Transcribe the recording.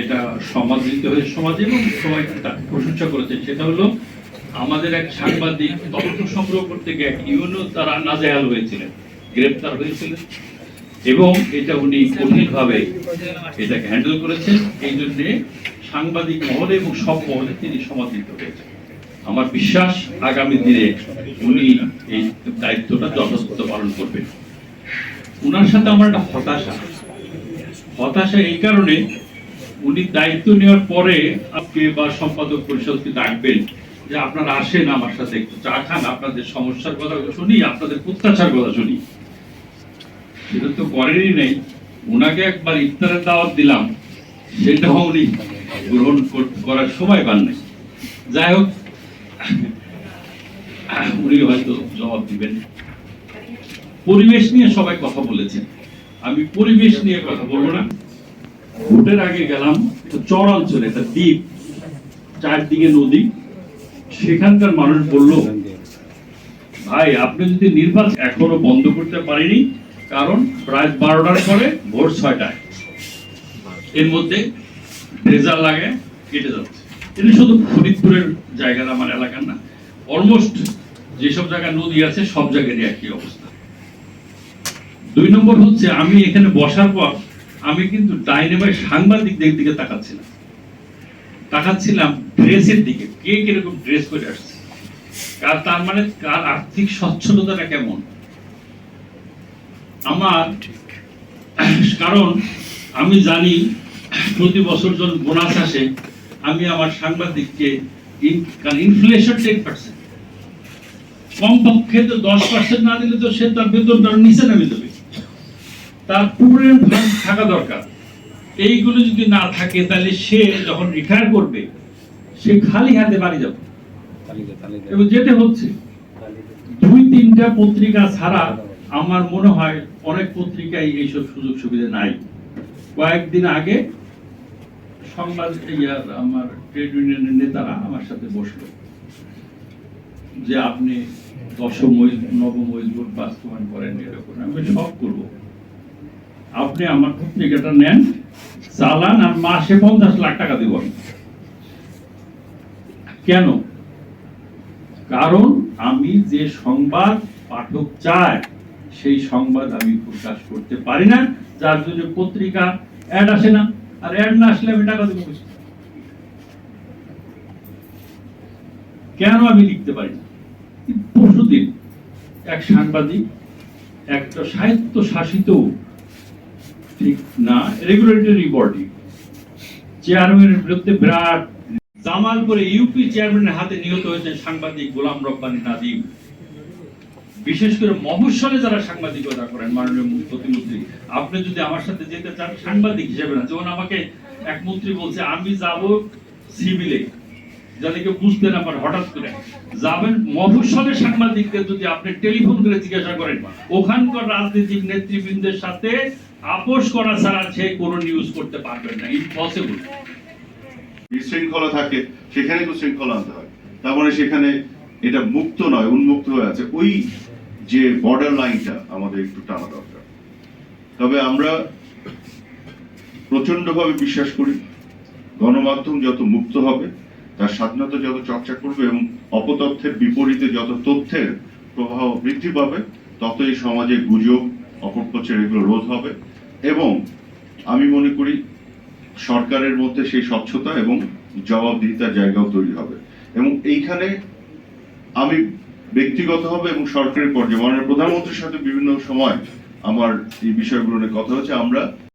এটা সমাদৃত হয়েছে সমাজে এবং সবাই তার প্রশংসা করেছেন। সেটা হলো, আমাদের এক সাংবাদিক তথ্য সংগ্রহ করতে গিয়ে এক ইউনো তারা নাজেহাল হয়েছিলেন, গ্রেপ্তার হয়েছিলেন এবং এটা উনি কঠিনভাবে এটাকে হ্যান্ডেল করেছেন। এই জন্যে সাংবাদিক মহলে এবং সব মহলে তিনি সমাদৃত হয়েছেন। আমার বিশ্বাস, আগামী দিনে উনি এই দায়িত্বটা যথাযথ পালন করবেন। ওনার সাথে আমার একটা হতাশা। হতাশা এই কারণে উনি দায়িত্ব নেওয়ার পরে আপনি বা সম্পাদক পরিষদকে ডাকবেন যে আপনারা আসেন আমার সাথে একটু চা খান, আপনাদের সমস্যার কথা শুনি, আপনাদের প্রত্যাশার কথা শুনি। সেটা তো করেনই নেই। ওনাকে একবার ইফতারের দাওয়াত দিলাম, সেটাও উনি গ্রহণ করার সময় পান নাই। যাই হোক, উনি হয়তো জবাব দিবেন। পরিবেশ নিয়ে সবাই কথা বলেছেন। আমি পরিবেশ নিয়ে কথা বলব না। ভোটের আগে গেলাম চর অঞ্চলে, একটা দ্বীপ, চারদিকে নদী। সেখানকার মানুষ বলল, ভাই, আপনি যদি নির্বাচন এখনও বন্ধ করতে পারেনি কারণ প্রায় বারোটার পরে ভোর ছয়টায়। এর মধ্যে রেজাল্ট লাগে, কেটে যাচ্ছে। এটা শুধু ফরিদপুরের জায়গা আমার এলাকার না। অলমোস্ট যেসব জায়গায় নদী আছে, সব জায়গারই একই অবস্থা। দুই নম্বর হচ্ছে, আমি এখানে বসার পর আমি কিন্তু ডাইনে বাই সাংবাদিকদের দিকে তাকাচ্ছিলাম। তাকাচ্ছিলাম ড্রেসের দিকে, কে কীরকম ড্রেস করে আসছে। কার তার মানে কার আর্থিক সচ্ছলতাটা কেমন? আমার কারণ আমি জানি প্রতি বছর যখন বোনাস আসে, আমি আমার সাংবাদিককে কারণ ইনফ্লেশন টেন পার্সেন্ট কমপক্ষে তো দশ পার্সেন্ট না দিলে তো সে তার বেতনটা নিচে নামে দেবে। তার প্রুডেন্ট ফান্ড থাকা দরকার। এইগুলো যদি না থাকে তাহলে সে যখন রিটায়ার করবে সে খালি হাতে বাড়ি যাবে। এবং যেতে হচ্ছে দুই তিনটা পত্রিকা ছাড়া আমার মনে হয় অনেক পত্রিকায় এইসব সুযোগ সুবিধা নাই। কয়েকদিন আগে সংবাদ আমার ট্রেড ইউনিয়নের নেতারা আমার সাথে বসল যে আপনি দশম নবম বাস্তবায়ন করেন এরকম। আমি সব করব। আপনি আমার পত্রিকাটা নেন, চালান আর মাসে পঞ্চাশ লাখ টাকা দিব কেন? কারণ আমি যে সংবাদ পাঠক চায়, সেই সংবাদ আমি প্রকাশ করতে পারি না, যার জন্য পত্রিকা অ্যাড আসে না, আর অ্যাড না আসলে আমি টাকা দেবো? কেন আমি লিখতে পারি না? পরশুদিন এক সাংবাদিক, একটা সাহিত্য শাসিত ঠিক না রেগুলেটরি বডি চেয়ারম্যানের বিরুদ্ধে বিরাট জামালপুরে ইউপি চেয়ারম্যানের হাতে নিহত সাংবাদিক গোলাম নাদিম। বিশেষ করে মফস্বলে যারা সাংবাদিকতা করেন, মাননীয় প্রতিমন্ত্রী আপনি যদি আমার সাথে যেতে চান, সাংবাদিক হিসেবে না, যেমন আমাকে এক মন্ত্রী বলছে, আমি যাব সিভিলে কেউ বুঝতে না পারে, হঠাৎ করে যাবেন মফস্বলের সাংবাদিকদের যদি আপনি টেলিফোন করে জিজ্ঞাসা করেন, ওখানকার রাজনৈতিক নেতৃবৃন্দের সাথে আপোষ করা ছাড়া সে কোনো নিউজ করতে পারবেন না ইম্পসিবল বিশৃঙ্খলা থাকে, সেখানে তো শৃঙ্খলা আনতে হয়। তার মানে সেখানে এটা মুক্ত নয়, উন্মুক্ত হয়ে আছে। ওই যে বর্ডার লাইনটা আমাদের একটু টানা দরকার। তবে আমরা প্রচন্ডভাবে বিশ্বাস করি, গণমাধ্যম যত মুক্ত হবে, তার স্বাধীনতা যত চর্চা করবে এবং অপতথ্যের বিপরীতে যত তথ্যের প্রবাহ বৃদ্ধি পাবে, ততই সমাজে গুজব, অপপ্রচার এগুলো রোধ হবে। এবং আমি মনে করি সরকারের মধ্যে সেই স্বচ্ছতা এবং জবাবদিহিতার জায়গাও তৈরি হবে। এবং এইখানে আমি ব্যক্তিগতভাবে এবং সরকারের পর্যায়ে, মাননীয় প্রধানমন্ত্রীর সাথে বিভিন্ন সময় আমার এই বিষয়গুলো নিয়ে কথা হচ্ছে আমরা